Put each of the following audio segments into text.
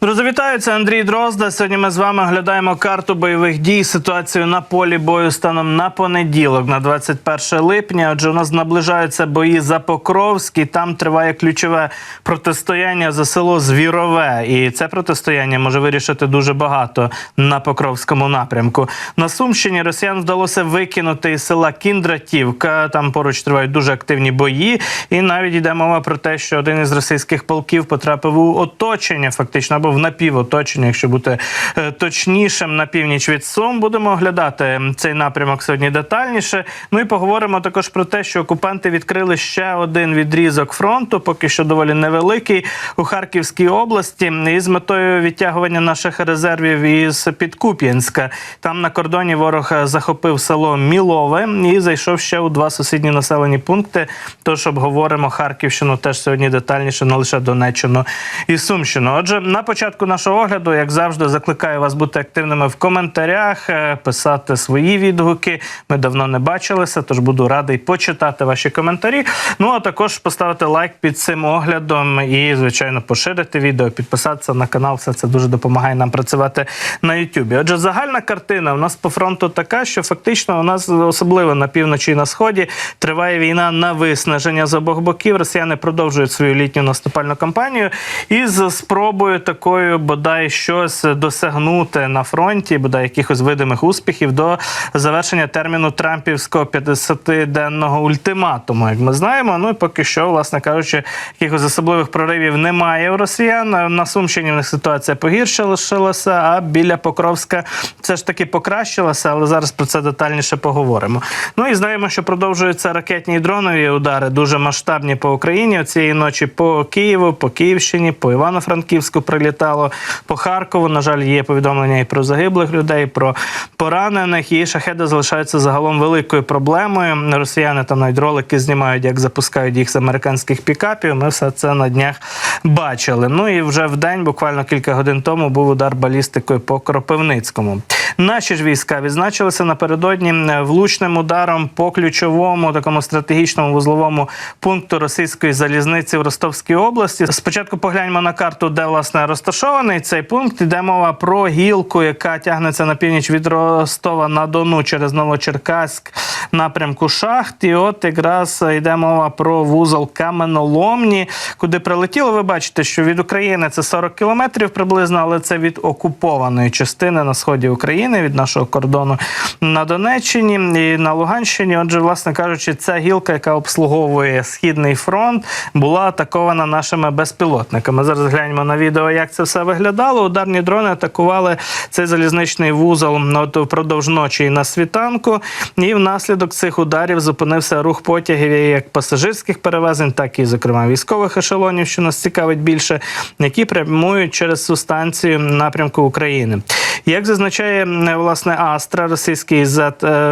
Друзі, Андрій Дрозда. Сьогодні ми з вами оглядаємо карту бойових дій, ситуацію на полі бою станом на понеділок, на 21 липня. Отже, у нас наближаються бої за Покровськ, і там триває ключове протистояння за село Звірове. І це протистояння може вирішити дуже багато на Покровському напрямку. На Сумщині росіян вдалося викинути із села Кіндратівка. Там поруч тривають дуже активні бої. І навіть йде мова про те, що один із російських полків потрапив у оточення, фактично або в напівоточення, якщо бути е, точнішим, на північ від Сум. Будемо оглядати цей напрямок сьогодні детальніше. Ну і поговоримо також про те, що окупанти відкрили ще один відрізок фронту, поки що доволі невеликий у Харківській області, із метою відтягування наших резервів із Підкуп'янська. Там на кордоні ворог захопив село Мілове і зайшов ще у два сусідні населені пункти. Тож обговоримо Харківщину теж сьогодні детальніше, не лише Донеччину і Сумщину. Отже, на початку нашого огляду, як завжди, закликаю вас бути активними в коментарях, е, писати свої відгуки. Ми давно не бачилися, тож буду радий почитати ваші коментарі. Ну а також поставити лайк під цим оглядом і, звичайно, поширити відео, підписатися на канал. Все це дуже допомагає нам працювати на Ютубі. Отже, загальна картина у нас по фронту така, що фактично у нас особливо на півночі і на сході триває війна на виснаження з обох боків. Росіяни продовжують свою літню наступальну кампанію із спробою такою бодай щось досягнути на фронті, бодай якихось видимих успіхів до завершення терміну Трампівського 50-денного ультиматуму. Як ми знаємо, ну і поки що, власне кажучи, якихось особливих проривів немає у росіян. На Сумщині в них ситуація погіршилася, а біля Покровська все ж таки покращилася, але зараз про це детальніше поговоримо. Ну і знаємо, що продовжуються ракетні і дронові удари дуже масштабні по Україні. Цієї ночі по Києву, по Київщині, по Івано-Франківську прилітало, по Харкову. На жаль, є повідомлення і про загиблих людей, про поранених. І шахеди залишаються загалом великою проблемою. Росіяни там навіть ролики знімають, як запускають їх з американських пікапів. Ми все це на днях бачили. Ну і вже в день, буквально кілька годин тому, був удар балістикою по Кропивницькому. Наші ж війська відзначилися напередодні влучним ударом по ключовому такому стратегічному вузловому пункту російської залізниці в Ростовській області. Спочатку погляньмо на карту, де власне розташований цей пункт. Йде мова про гілку, яка тягнеться на північ від Ростова на Дону через Новочеркаськ напрямку шахт. І от якраз йде мова про вузол каменоломні, куди прилетіло. Ви бачите, що від України це 40 кілометрів приблизно, але це від окупованої частини на сході України, від нашого кордону на Донеччині і на Луганщині. Отже, власне кажучи, ця гілка, яка обслуговує східний фронт, була атакована нашими безпілотниками. Зараз гляньмо на відео, як це все виглядало. Ударні дрони атакували цей залізничний вузол от впродовж ночі і на світанку. І внаслідок цих ударів зупинився рух потягів як пасажирських перевезень, так і, зокрема, військових ешелонів, що нас цікавить більше, які прямують через цю станцію напрямку України. Як зазначає власне Астра, російський е,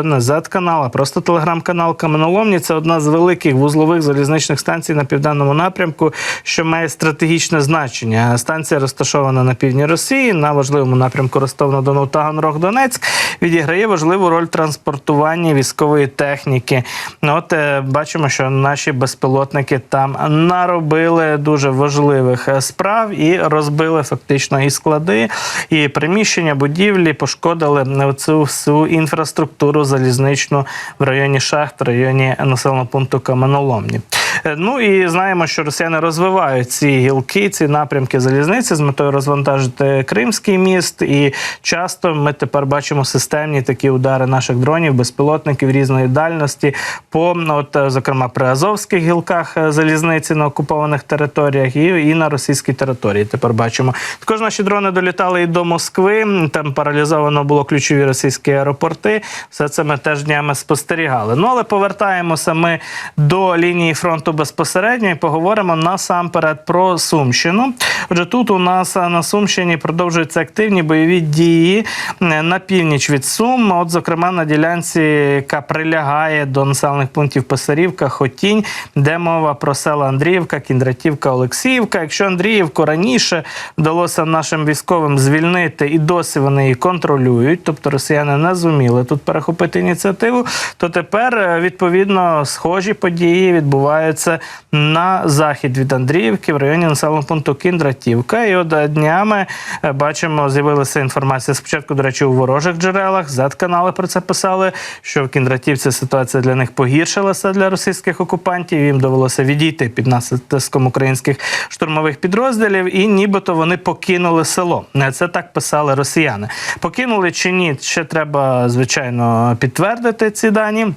не Z-канал, а просто телеграм-канал Каменоломні, це одна з великих вузлових залізничних станцій на південному напрямку, що має стратегічне значення. Станція розташована на півдні Росії, на важливому напрямку Ростов-на-Дону Таганрог Донецьк, відіграє важливу роль транспортування військової техніки. Ну, От е, бачимо, що наші безпілотники там наробили дуже важливих е, справ і розбили фактично і склади, і приміщення, будівлі, пошкодили цю всю інфраструктуру залізничну в районі шахт, в районі населеного пункту Каменоломні. Ну і знаємо, що росіяни розвивають ці гілки, ці напрямки залізниці з метою розвантажити Кримський міст. І часто ми тепер бачимо системні такі удари наших дронів, безпілотників різної дальності по от, зокрема при Азовських гілках е, залізниці на окупованих територіях і, і на російській території. Тепер бачимо. Також наші дрони долітали і до Москви. Там паралізовано було ключові російські аеропорти. Все це ми теж днями спостерігали. Ну але повертаємося ми до лінії фронту безпосередньо і поговоримо насамперед про Сумщину. Отже, тут у нас на Сумщині продовжуються активні бойові дії е, на північ від Сум. От, зокрема, на ділянці, яка прилягає до населених пунктів Писарівка, Хотінь, де мова про села Андріївка, Кіндратівка, Олексіївка. Якщо Андріївку раніше вдалося нашим військовим звільнити, і досі вони її контролюють, тобто росіяни не зуміли тут перехопити ініціативу, то тепер е, відповідно схожі події відбуваються просуваються на захід від Андріївки в районі населеного пункту Кіндратівка. І от е, днями е, бачимо, з'явилася інформація спочатку, до речі, у ворожих джерелах. Z-канали про це писали, що в Кіндратівці ситуація для них погіршилася для російських окупантів. Їм довелося відійти під натиском українських штурмових підрозділів, і нібито вони покинули село. Е, Це так писали росіяни. Покинули чи ні? Ще треба звичайно підтвердити ці дані.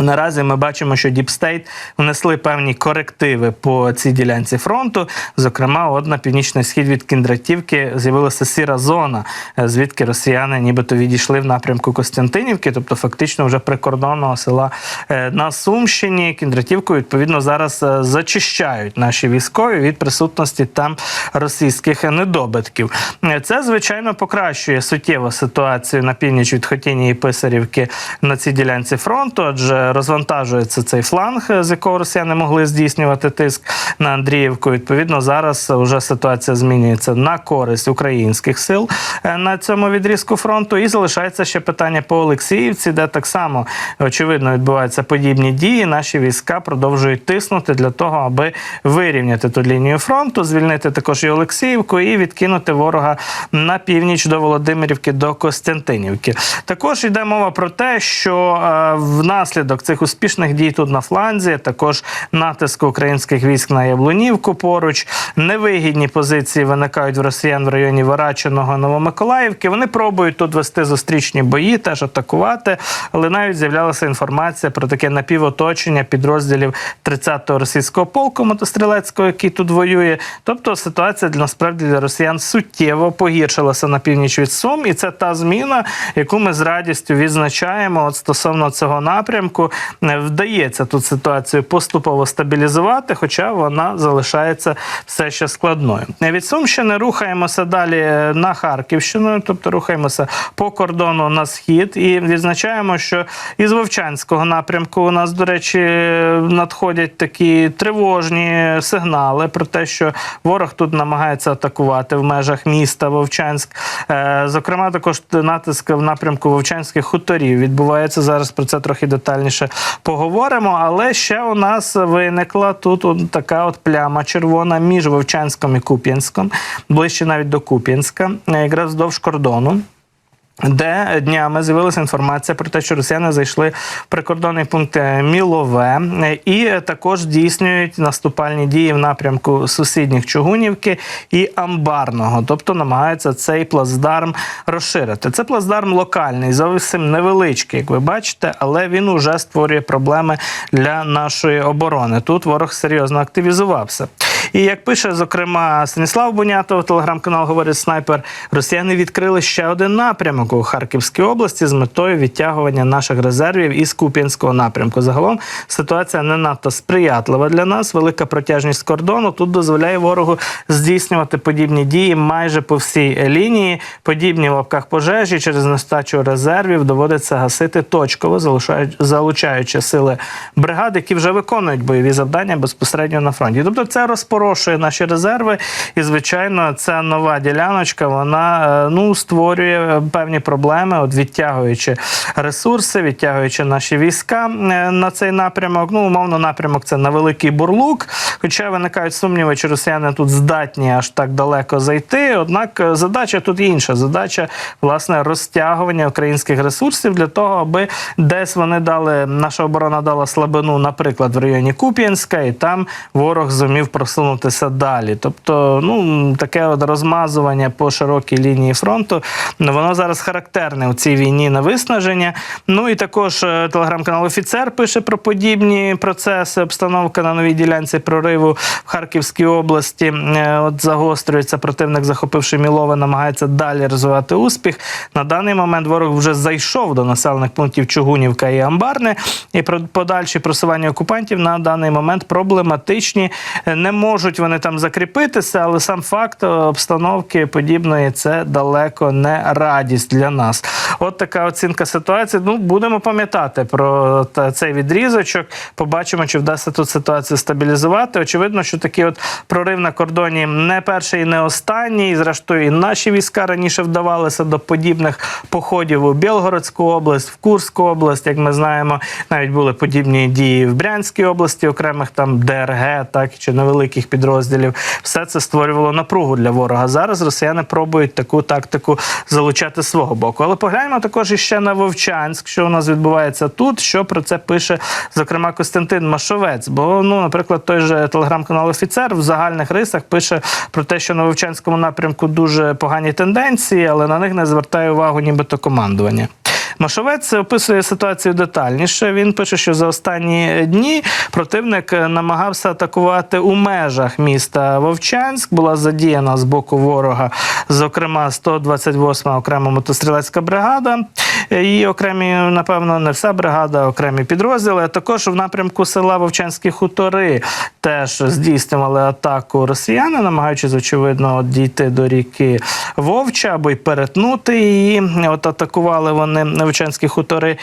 Наразі ми бачимо, що State внесли певні корективи по цій ділянці фронту. Зокрема, от на північний схід від Кіндратівки з'явилася сіра зона, е, звідки росіяни нібито відійшли в напрямку Костянтинівки, тобто фактично вже прикордонного села е, на Сумщині. Кіндратівку відповідно зараз е, зачищають наші військові від присутності там російських недобитків. Це звичайно покращує суттєво ситуацію на північ від Хотіні і Писарівки на цій ділянці фронту, адже розвантажується цей фланг, з якого росіяни могли здійснювати тиск на Андріївку. Відповідно, зараз вже ситуація змінюється на користь українських сил е, на цьому відрізку фронту. І залишається ще питання по Олексіївці, де так само очевидно відбуваються подібні дії. Наші війська продовжують тиснути для того, аби вирівняти ту лінію фронту, звільнити також і Олексіївку і відкинути ворога на північ до Володимирівки до Костянтинівки. Також йде мова про те, що е, внаслідок цих успішних дій тут на фланзі, також натиску українських військ на Яблунівку поруч, невигідні позиції виникають в росіян в районі Варачиного Новомиколаївки. Вони пробують тут вести зустрічні бої, теж атакувати, але навіть з'являлася інформація про таке напівоточення підрозділів 30-го російського полку мотострілецького, який тут воює. Тобто ситуація для насправді для росіян суттєво погіршилася на північ від Сум, і це та зміна, яку ми з радістю відзначаємо. От стосовно цього напрямку Е, вдається тут ситуацію поступово стабілізувати, хоча вона залишається все ще складною. Е, Від Сумщини рухаємося далі е, на Харківщину, тобто рухаємося по кордону на схід, і відзначаємо, що із Вовчанського напрямку у нас, до речі, надходять такі тривожні сигнали про те, що ворог тут намагається атакувати в межах міста Вовчанськ. Зокрема, також натиск в напрямку Вовчанських хуторів відбувається зараз. Про це трохи детальніше поговоримо. Але ще у нас виникла тут така от пляма червона між Вовчанськом і Куп'янськом, ближче навіть до Куп'янська, якраз вздовж кордону. Де днями з'явилася інформація про те, що росіяни зайшли в прикордонний пункт е, Мілове і також здійснюють наступальні дії в напрямку сусідніх Чугунівки і Амбарного, тобто намагаються цей плацдарм розширити. Це плацдарм локальний, зовсім невеличкий, як ви бачите, але він уже створює проблеми для нашої оборони. Тут ворог серйозно активізувався. І як пише зокрема Станіслав Бунятов, телеграм-канал говорить снайпер, росіяни відкрили ще один напрямок у Харківській області з метою відтягування наших резервів із Куп'янського напрямку. Загалом ситуація не надто сприятлива для нас. Велика протяжність кордону тут дозволяє ворогу здійснювати подібні дії майже по всій лінії. Подібні в лапках пожежі через нестачу резервів доводиться гасити точково, залучаючи сили бригад, які вже виконують бойові завдання безпосередньо на фронті. Тобто це розпорошує наші резерви, і звичайно, ця нова діляночка вона е, ну створює певні проблеми, от відтягуючи ресурси, відтягуючи наші війська е, на цей напрямок. Ну, умовно, напрямок це на великий бурлук. Хоча виникають сумніви, чи росіяни тут здатні аж так далеко зайти. Однак е, задача тут інша. Задача власне розтягування українських ресурсів для того, аби десь вони дали, наша оборона дала слабину, наприклад, в районі Куп'янська, і там ворог зумів просунутися далі. Тобто, ну таке от розмазування по широкій лінії фронту, ну, воно зараз характерне у цій війні на виснаження. Ну і також е, телеграм-канал Офіцер пише про подібні процеси. Обстановка на новій ділянці прориву в Харківській області. Е, От загострюється противник, захопивши Мілове, намагається далі розвивати успіх. На даний момент ворог вже зайшов до населених пунктів Чугунівка і Амбарне. І про подальші просування окупантів на даний момент проблематичні. Е, Не можуть вони там закріпитися, але сам факт е, обстановки подібної це далеко не радість для нас. От така оцінка ситуації. Ну будемо пам'ятати про цей відрізочок. Побачимо, чи вдасться тут ситуацію стабілізувати. Очевидно, що такий от прорив на кордоні не перший і не останній. І, Зрештою, і наші війська раніше вдавалися до подібних походів у Білгородську область, в Курську область. Як ми знаємо, навіть були подібні дії в Брянській області, окремих там ДРГ, так чи невеликих підрозділів. Все це створювало напругу для ворога. Зараз росіяни пробують таку тактику залучати свого боку. Але погляньмо також іще на Вовчанськ, що у нас відбувається тут. Що про це пише зокрема Костянтин Машовець. Бо, ну, наприклад, той же телеграм-канал Офіцер в загальних рисах пише про те, що на Вовчанському напрямку дуже погані тенденції, але на них не звертає увагу нібито командування. Машовець описує ситуацію детальніше. Він пише, що за останні дні противник намагався атакувати у межах міста Вовчанськ. Була задіяна з боку ворога, зокрема 128 окрема мотострілецька бригада. І окремі, напевно, не вся бригада, окремі підрозділи. А також в напрямку села Вовчанські хутори теж здійснювали атаку росіяни, намагаючись, очевидно, дійти до ріки Вовча або й перетнути її. От атакували вони Вовчанські хутори.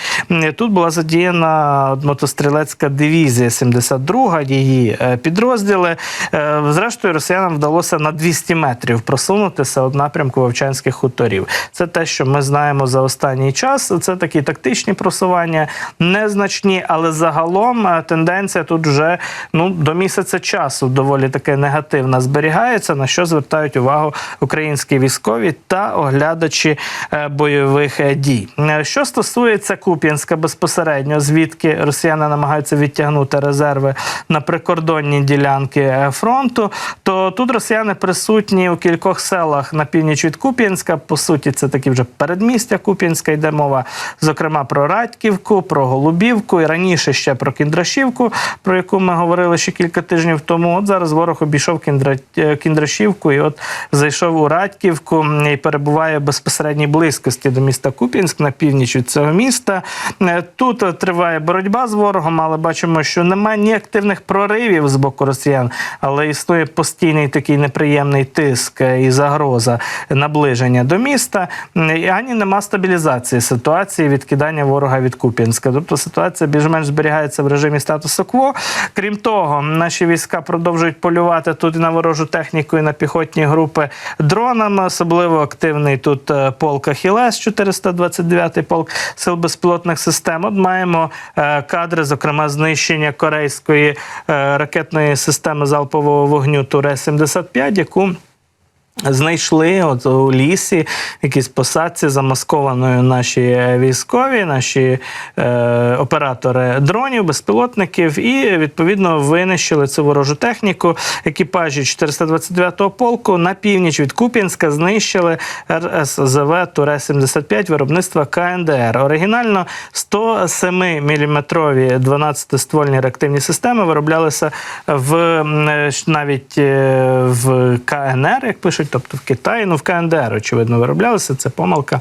Тут була задіяна от мотострілецька дивізія, 72-га, її е, підрозділи. Е, Зрештою, росіянам вдалося на 200 метрів просунутися от напрямку Вовчанських хуторів. Це те, що ми знаємо за останній час. Це такі тактичні просування, незначні, але загалом е, тенденція тут вже ну до місяця часу доволі таке негативна зберігається. На що звертають увагу українські військові та оглядачі е, бойових е, дій. Що стосується Куп'янська безпосередньо, звідки росіяни намагаються відтягнути резерви на прикордонні ділянки фронту, то тут росіяни присутні у кількох селах на північ від Куп'янська. По суті, це такі вже передмістя Куп'янська. Йде мова, зокрема, про Радьківку, про Голубівку і раніше ще про Кіндрашівку, про яку ми говорили ще кілька тижнів тому. От зараз ворог обійшов Кіндра... е, Кіндрашівку і от зайшов у Радьківку і перебуває в безпосередній близькості до міста Куп'янськ на північ від цього міста. Е, Тут е, триває боротьба з ворогом, але бачимо, що немає ні активних проривів з боку росіян, але існує постійний такий неприємний тиск і загроза наближення до міста. І Ані нема стабілізації ситуації відкидання ворога від Куп'янська. Тобто ситуація більш-менш зберігається в режимі статусу кво. Крім того, наші війська продовжують полювати тут і на ворожу техніку, і на піхотні групи дронами. Особливо активний тут е, полк Ахілес, 429 полк сил безпілотних систем. От маємо е, кадри, зокрема, знищення корейської е, ракетної системи залпового вогню Туре-75, яку Знайшли от у лісі якісь посадці замаскованою наші військові, наші е, оператори дронів, безпілотників, і відповідно винищили цю ворожу техніку. Екіпажі 429-го полку на північ від Куп'янська знищили РСЗВ Туре-75 виробництва КНДР. Оригінально 107-мм 12-ствольні реактивні системи вироблялися в е, навіть е, в КНР, як пишуть, тобто в Китаї, ну в КНДР, очевидно, вироблялися. Це помилка.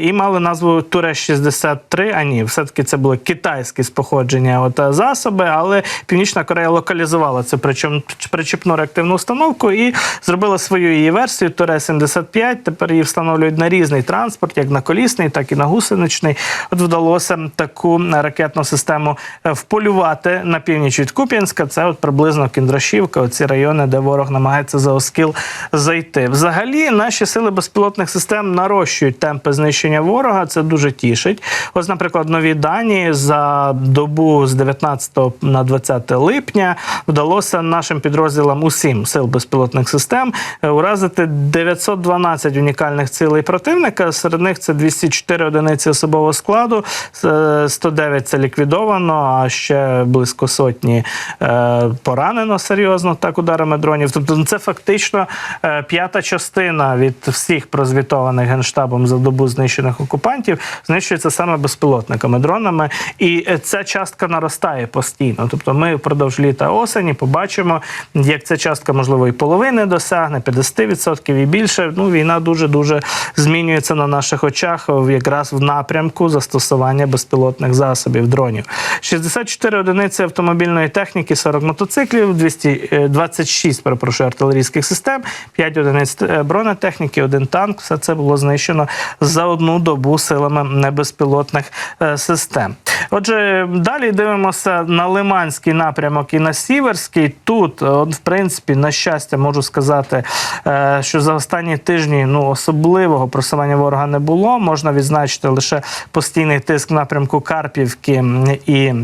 І мали назву Туре-63. А ні, все-таки це були китайські з походження от, е, засоби, але Північна Корея локалізувала цю причем причіпну реактивну установку і зробила свою її версію Туре-75. Тепер її встановлюють на різний транспорт, як на колісний, так і на гусеничний. От вдалося таку ракетну систему е, вполювати на північ від Куп'янська. Це от приблизно Кіндрашівка, оці райони, де ворог намагається за Оскіл зайти. Взагалі, наші сили безпілотних систем нарощують темпи знищення ворога. Це дуже тішить. Ось, наприклад, нові дані за добу з 19 на 20 липня вдалося нашим підрозділам усім сил безпілотних систем е, уразити 912 унікальних цілей противника. Серед них це 204 одиниці особового складу, е, 109 це ліквідовано, а ще близько сотні е, поранено серйозно так ударами дронів. Тобто, ну, це фактично е, п'ята частина від всіх прозвітованих генштабом за добу знищених окупантів знищується саме безпілотниками, дронами, і е, ця частка наростає постійно. Тобто, ми впродовж літа осені побачимо, як ця частка можливо і половини досягне, 50% і більше. Ну війна дуже дуже змінюється на наших очах, в- якраз в напрямку застосування безпілотних засобів дронів. 64 одиниці автомобільної техніки, 40 мотоциклів, 226, перепрошую, артилерійських систем, 5 одиниць е, бронетехніки, один танк. Все це було знищено за одну добу силами небезпілотних е, систем. Отже, далі дивимося на Лиманський напрямок і на Сіверський. Тут, от, в принципі, на щастя, можу сказати, е, що за останні тижні ну, особливого просування ворога не було. Можна відзначити лише постійний тиск напрямку Карпівки і.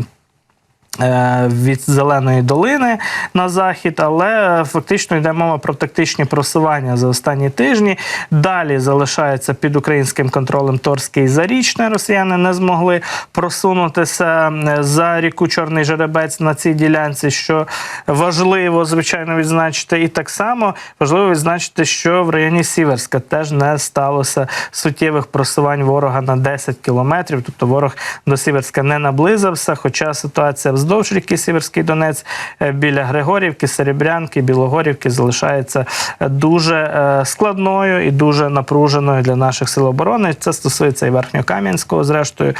Е, Від зеленої долини на захід, але фактично йде мова про тактичні просування за останні тижні. Далі залишається під українським контролем Торське і Зарічне. Росіяни не змогли просунутися за ріку Чорний Жеребець на цій ділянці, що важливо, звичайно, відзначити. І так само важливо відзначити, що в районі Сіверська теж не сталося суттєвих просувань ворога на 10 кілометрів. Тобто ворог до Сіверська не наблизився, хоча ситуація вздовж ріки Сіверський Донець е, біля Григорівки, Серебрянки, Білогорівки залишається е, дуже е, складною і дуже напруженою для наших сил оборони. Це стосується і Верхньокам'янського, зрештою,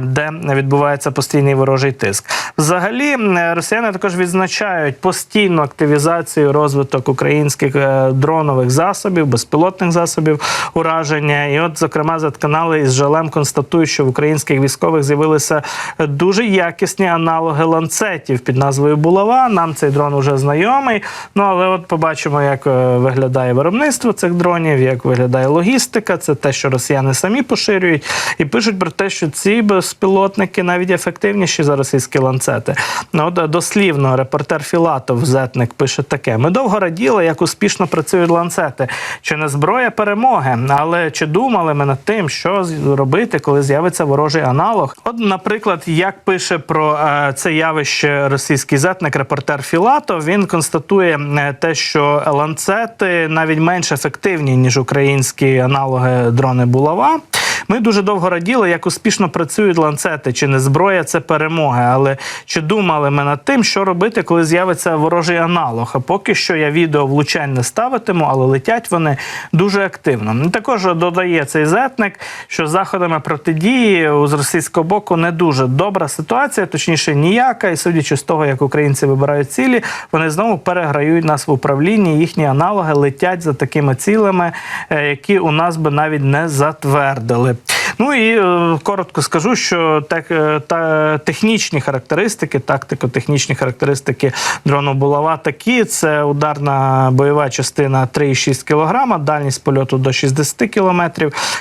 де відбувається постійний ворожий тиск. Взагалі, росіяни також відзначають постійну активізацію розвиток українських дронових засобів, безпілотних засобів ураження. І, от, зокрема, Z-канали із жалем констатують, що в українських військових з'явилися дуже якісні аналоги ланцетів під назвою Булава. Нам цей дрон уже знайомий. Ну але от побачимо, як е, виглядає виробництво цих дронів, як виглядає логістика. Це те, що росіяни самі поширюють, і пишуть про те, що ці безпілотники навіть ефективніші за російські ланцети. Ну, от, дослівно, репортер Філатов Зетник пише таке: ми довго раділи, як успішно працюють ланцети. Чи не зброя перемоги? Але чи думали ми над тим, що з- робити, коли з'явиться ворожий аналог? От, наприклад, як пише про е, це явище російський зетник, репортер Філатов, він констатує е, те, що ланцети навіть менш ефективні ніж українські аналоги дрони булава. Ми дуже довго раділи, як успішно працюють ланцети. Чи не зброя це перемоги? Але чи думали ми над тим, що робити, коли з'явиться ворожий аналог? А поки що я відео влучань не ставитиму, але летять вони дуже активно. Також додає цей зетник, що заходами протидії з російського боку не дуже добра ситуація, точніше ніяка. І судячи з того, як українці вибирають цілі, вони знову переграють нас в управлінні. Їхні аналоги летять за такими цілями, е, які у нас би навіть не затвердили. Ну і е, коротко скажу, що так, е, та, технічні характеристики, тактико-технічні характеристики дрону булава такі: це ударна бойова частина 3,6 кг, дальність польоту до 60 км,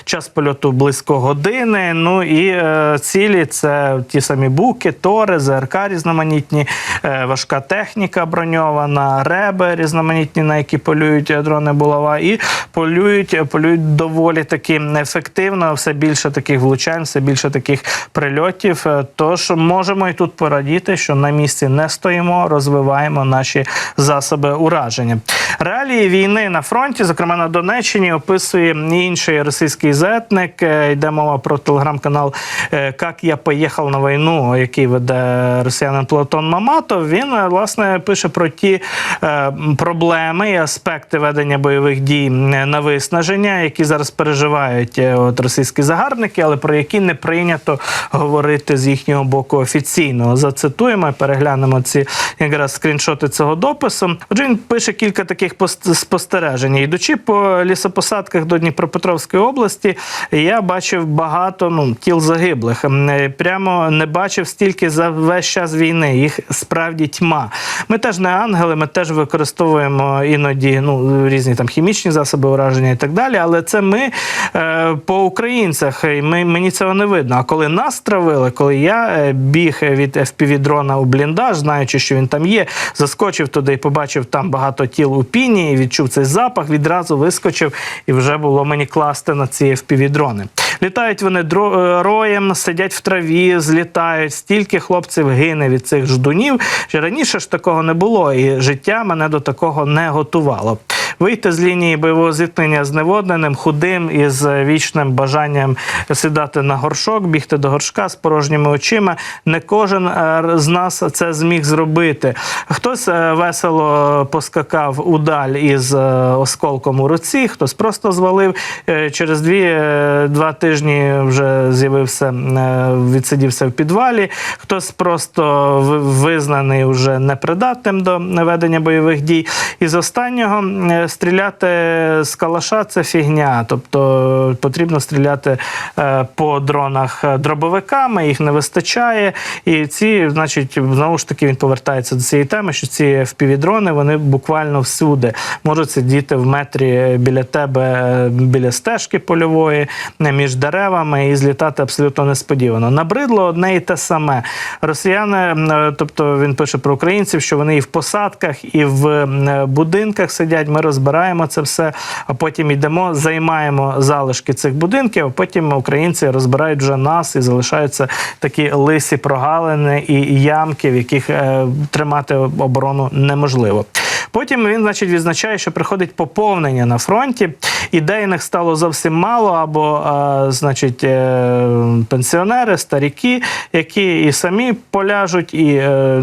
час польоту близько години. Ну і е, цілі це ті самі буки, тори, ЗРК різноманітні, е, важка техніка броньована, реби різноманітні, на які полюють е, дрони булава, і полюють, полюють доволі таки ефективно, все більше таких влучань, все більше таких прильотів. Е, Тож можемо і тут порадіти, що на місці не стоїмо, розвиваємо наші засоби ураження. Реалії війни на фронті, зокрема на Донеччині, описує інший російський зетник. Е, Йде мова про телеграм-канал е, «Как я поїхав на війну, який веде росіянин Платон Маматов. Він е, власне пише про ті е, проблеми і аспекти ведення бойових дій е, на виснаження, які зараз переживають е, от російські загарбники, але про які не прийнято говорити з їхнього боку офіційно. Зацитуємо, переглянемо ці якраз скріншоти цього допису. Отже, він пише кілька таких пост- спостережень. Йдучи по лісопосадках до Дніпропетровської області, я бачив багато ну, тіл загиблих. Е, Прямо не бачив стільки за весь час війни. Їх справді тьма. Ми теж не ангели, ми теж використовуємо іноді ну, різні там хімічні засоби ураження і так далі. Але це ми е, по українцях. і Ми, мені цього не видно. А коли нас травили, коли я е, біг від FPV-дрона у бліндаж, знаючи, що він там є, заскочив туди і побачив там багато тіл у піні, і відчув цей запах, відразу вискочив, і вже було мені класти на ці FPV-дрони. Літають вони е, роєм, сидять в траві, злітають. Стільки хлопців гине від цих ждунів. Ще раніше ж такого не було, і життя мене до такого не готувало. Вийти з лінії бойового зіткнення зневодненим, худим і з вічним бажанням сідати на горшок, бігти до горшка з порожніми очима. Не кожен е, з нас це зміг зробити. Хтось е, весело поскакав удаль із е, осколком у руці, хтось просто звалив. Через дві, два тижні вже з'явився, відсидівся в підвалі. Хтось просто визнаний вже непридатним до ведення бойових дій. І з останнього стріляти з калаша це фігня. Тобто потрібно стріляти е, по дронах е, дробовиками, їх не вистачає. І ці, значить, знову ж таки, він повертається до цієї теми, що ці FPV-дрони вони буквально всюди можуть сидіти в метрі біля тебе, е, біля стежки польової, між деревами і злітати абсолютно несподівано. Набридло одне і те саме. Росіяни, е, тобто він пише про українців, що вони і в посадках, і в е, будинках сидять. Ми розбираємо це все, а потім йдемо, займаємо залишки цих будинків. А потім українці розбирають вже нас і залишаються такі лисі прогалини і ямки, в яких е, тримати оборону неможливо. Потім він, значить, відзначає, що приходить поповнення на фронті. Ідейних стало зовсім мало, або, е, значить, е, пенсіонери, старіки, які і самі поляжуть, і е,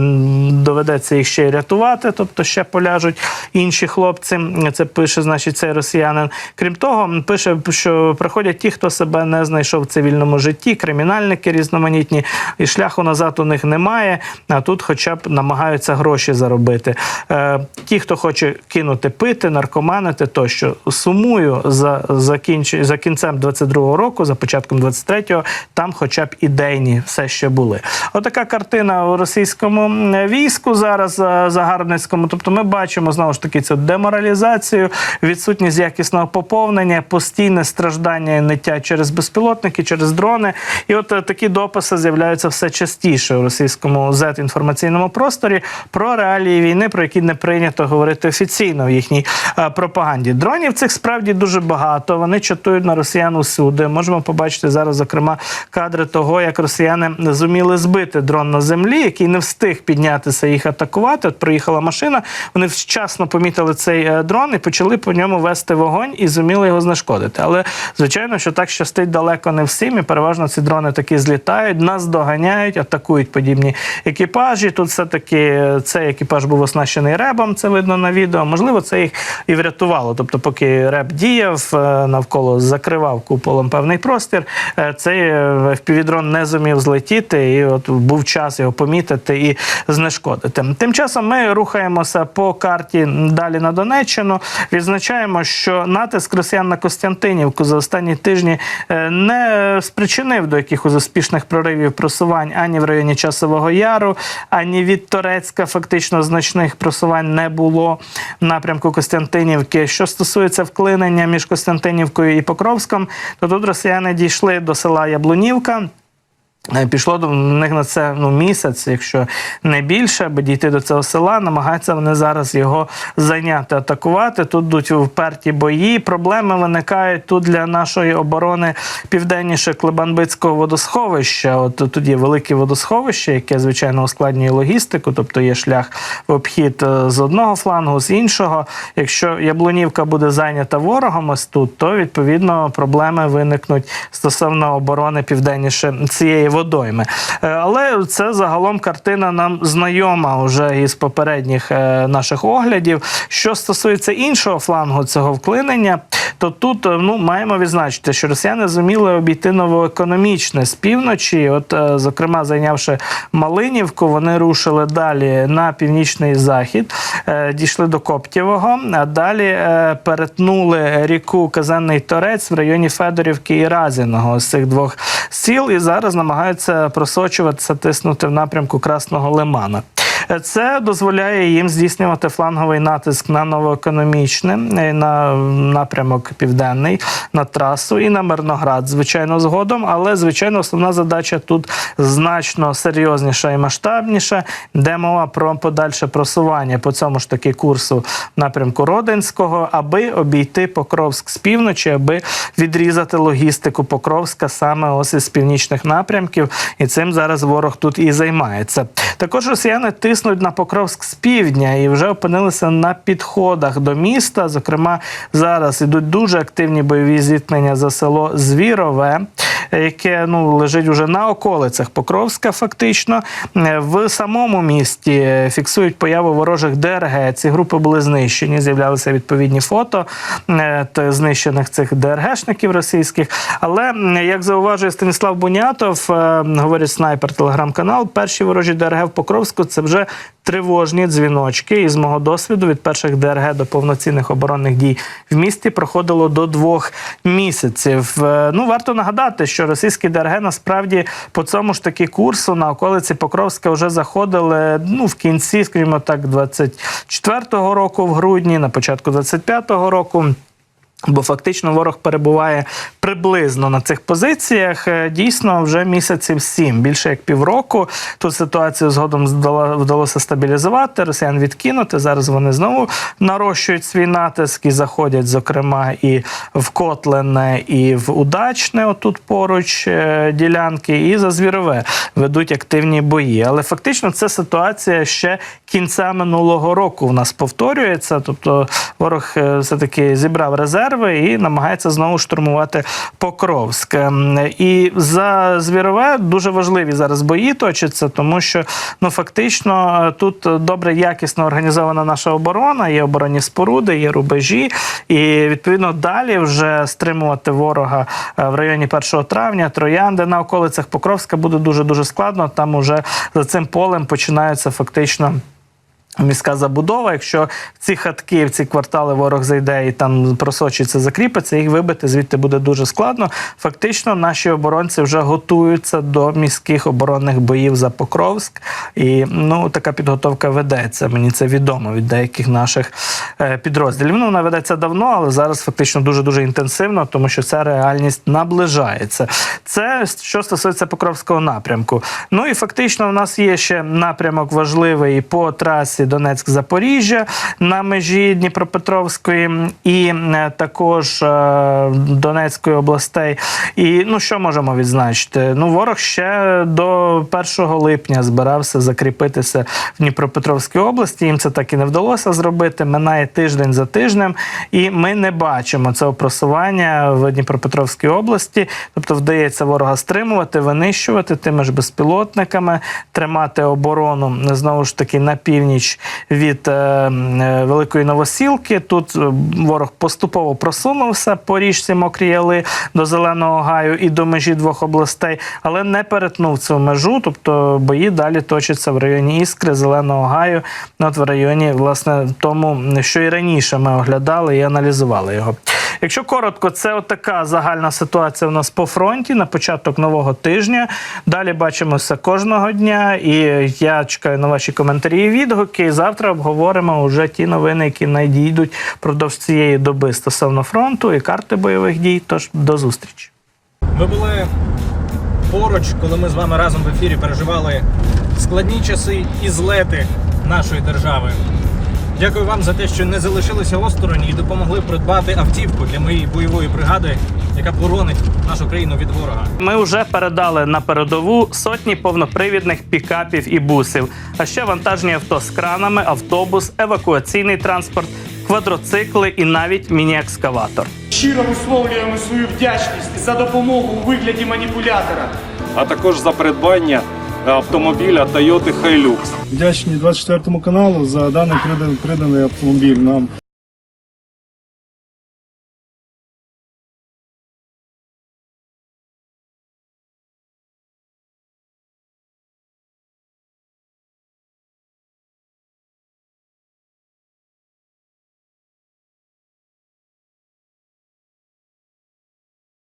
доведеться їх ще й рятувати, тобто ще поляжуть інші хлопці. Це пише, значить, цей росіянин. Крім того, пише, що приходять ті, хто себе не знайшов в цивільному житті, кримінальники різноманітні, і шляху назад у них немає. А тут, хоча б намагаються гроші заробити. Е, ті, хто хоче кинути пити, наркоманити, тощо сумую за, за, кінч, за кінцем 22-го року, за початком 23-го, там хоча б ідейні все ще були. Отака картина у російському війську зараз е, загарбницькому. Тобто ми бачимо знову ж таки цю деморалізацію, відсутність якісного поповнення, постійне страждання і ниття через безпілотники, через дрони. І от е, такі дописи з'являються все частіше у російському z інформаційному просторі про реалії війни, про які не прийнято говорити офіційно в їхній е, пропаганді. Дронів цих справді дуже багато. Вони чатують на росіян усюди. Можемо побачити зараз, зокрема, кадри того, як росіяни зуміли збити дрон на землі, який не встиг піднятися їх атакувати. От приїхала машина. Вони вчасно помітили цей е, дрон і почали по ньому вести вогонь і зуміли його знешкодити. Але звичайно, що так щастить далеко не всім, і переважно ці дрони такі злітають, нас доганяють, атакують подібні екіпажі. Тут все таки е, цей екіпаж був оснащений ребом. Це видно на відео. Можливо, це їх і врятувало. Тобто, поки реб діяв, е, навколо закривав куполом певний простір. е, Цей впівдрон не зумів злетіти, і от був час його помітити і знешкодити. Тим часом ми рухаємося по карті далі на Донеччину. Відзначаємо, що натиск росіян на Костянтинівку за останні тижні е, не спричинив до якихось успішних проривів просувань ані в районі Часового Яру, ані від Торецька. Фактично значних просувань не було в напрямку Костянтинівки. Що стосується вклинення між Костянтинівкою і Покровськом, то тут росіяни дійшли до села Яблунівка. Е, Пішло до них на це ну, місяць, якщо не більше, аби дійти до цього села. Намагаються вони зараз його зайняти, атакувати. Тут йдуть вперті бої. Проблеми виникають тут для нашої оборони південніше Клебанбицького водосховища. От тут є велике водосховище, яке звичайно ускладнює логістику, тобто є шлях в обхід е, з одного флангу, з іншого. Якщо Яблунівка буде зайнята ворогом ось тут, то відповідно проблеми виникнуть стосовно оборони південніше цієї водойми. Е, Але це загалом картина нам знайома вже із попередніх е, наших оглядів. Що стосується іншого флангу цього вклинення, то тут е, ну маємо відзначити, що росіяни зуміли обійти новоекономічне з півночі. От, е, зокрема, зайнявши Малинівку, вони рушили далі на північний захід, е, дійшли до Коптєвого, а далі перетнули ріку Казанний Торець в районі Федорівки і Разіного з цих двох сіл, і зараз намагаються просочуватися, тиснути в напрямку Красного Лимана. Це дозволяє їм здійснювати фланговий натиск на новоекономічне, на напрямок південний, на трасу і на Мирноград, звичайно, згодом. Але звичайно, основна задача тут значно серйозніша і масштабніша, де мова про подальше просування по цьому ж таки курсу напрямку Родинського, аби обійти Покровськ з півночі, аби відрізати логістику Покровська саме ось із північних напрямків. І цим зараз ворог тут і займається. Також росіяни тиснуть на Покровськ з півдня і вже опинилися на підходах до міста. Зокрема, зараз ідуть дуже активні бойові зіткнення за село Звірове. Яке ну лежить уже на околицях Покровська. Фактично Е, в самому місті е, фіксують появу ворожих ДРГ. Ці групи були знищені. З'являлися відповідні фото е, знищених цих ДРГшників російських. Але як зауважує Станіслав Бунятов, говорить снайпер телеграм-канал, перші ворожі ДРГ в Покровську це вже тривожні дзвіночки. І з мого досвіду від перших ДРГ до повноцінних оборонних дій в місті проходило до двох місяців. Ну варто нагадати, що російські ДРГ насправді по цьому ж таки курсу на околиці Покровська вже заходили ну в кінці, скажімо так, 24-го року в грудні, на початку 25-го року. Бо фактично ворог перебуває приблизно на цих позиціях. Е, Дійсно, вже місяців сім, більше як півроку. Тут ситуацію згодом вдалося стабілізувати, росіян відкинути. Зараз вони знову нарощують свій натиск і заходять, зокрема, і в Котлене, і в Удачне, отут поруч е, ділянки, і за Звірове ведуть активні бої. Але фактично це ситуація ще кінця минулого року в нас повторюється. Тобто ворог е, все-таки зібрав резерви і намагається знову штурмувати Покровськ. Ем, І за Звірове дуже важливі зараз бої точаться, тому що ну фактично е, тут добре якісно організована наша оборона, є оборонні споруди, є рубежі, і відповідно далі вже стримувати ворога е, в районі 1 травня, Троянди на околицях Покровська буде дуже дуже складно. Там уже за цим полем починаються фактично. Міська забудова, якщо ці хатки, в ці квартали ворог зайде і там просочиться, закріпиться, їх вибити звідти буде дуже складно. Фактично, наші оборонці вже готуються до міських оборонних боїв за Покровськ, і ну така підготовка ведеться. Мені це відомо від деяких наших е, підрозділів. Ну вона ведеться давно, але зараз фактично дуже дуже інтенсивно, тому що ця реальність наближається. Це що стосується Покровського напрямку. Ну і фактично, у нас є ще напрямок важливий по трасі Донецьк-Запоріжжя на межі Дніпропетровської і е, також е, Донецької областей. І ну що можемо відзначити? Ну, ворог ще до 1 липня збирався закріпитися в Дніпропетровській області. Їм це так і не вдалося зробити. Минає тиждень за тижнем, і ми не бачимо цього просування в Дніпропетровській області. Тобто, вдається ворога стримувати, винищувати тими ж безпілотниками, тримати оборону знову ж таки на північ від е, е, Великої Новосілки. Тут е, ворог поступово просунувся по річці Мокрі Яли до Зеленого гаю і до межі двох областей, але не перетнув цю межу. Тобто бої далі точаться в районі Іскри, Зеленого гаю, от в районі, власне, тому, що і раніше ми оглядали і аналізували його. Якщо коротко, це от така загальна ситуація у нас по фронті на початок нового тижня. Далі бачимося кожного дня, і я чекаю на ваші коментарі і відгуки. І завтра обговоримо вже ті новини, які надійдуть впродовж цієї доби стосовно фронту і карти бойових дій. Тож до зустрічі. Ви були поруч, коли ми з вами разом в ефірі переживали складні часи і злети нашої держави. Дякую вам за те, що не залишилися осторонь і допомогли придбати автівку для моєї бойової бригади, яка боронить нашу країну від ворога. Ми вже передали на передову сотні повнопривідних пікапів і бусів, а ще вантажні авто з кранами, автобус, евакуаційний транспорт, квадроцикли і навіть міні-екскаватор. Щиро висловлюємо свою вдячність за допомогу у вигляді маніпулятора. а також за придбання автомобіля Toyota Hilux. Вдячні 24 каналу за даний приданий, автомобіль. Нам